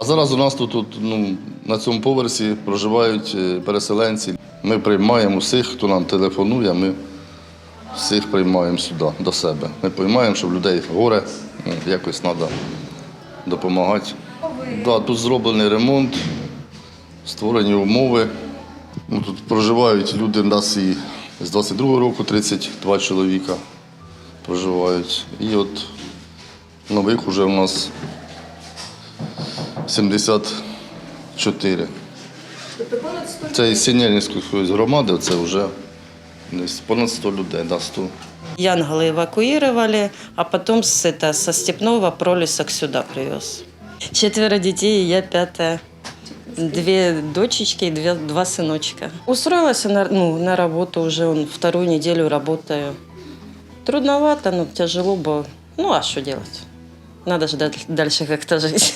А зараз у нас тут, тут ну, на цьому поверсі проживають е, переселенці. Ми приймаємо всіх, хто нам телефонує, ми всіх приймаємо сюди, до себе. Ми приймаємо, що в людей горе, ну, якось треба допомагати. Да, тут зроблений ремонт, створені умови. Ну, тут проживають люди у нас і з 22-го року 32 чоловіка проживають. І от нових уже у нас 74. Це із Сінельницької громади, це вже десь понад 100 людей, да, 100. Янголы эвакуировали, а потом с, это, со Степного пролесок сюда привез. Четверо детей, и я пятая. Две дочечки и две, два сыночка. Устроилась на, ну, на работу уже, он, вторую неделю работаю. Трудновато, но тяжело было. Ну, а что делать? Надо же дальше как-то жить.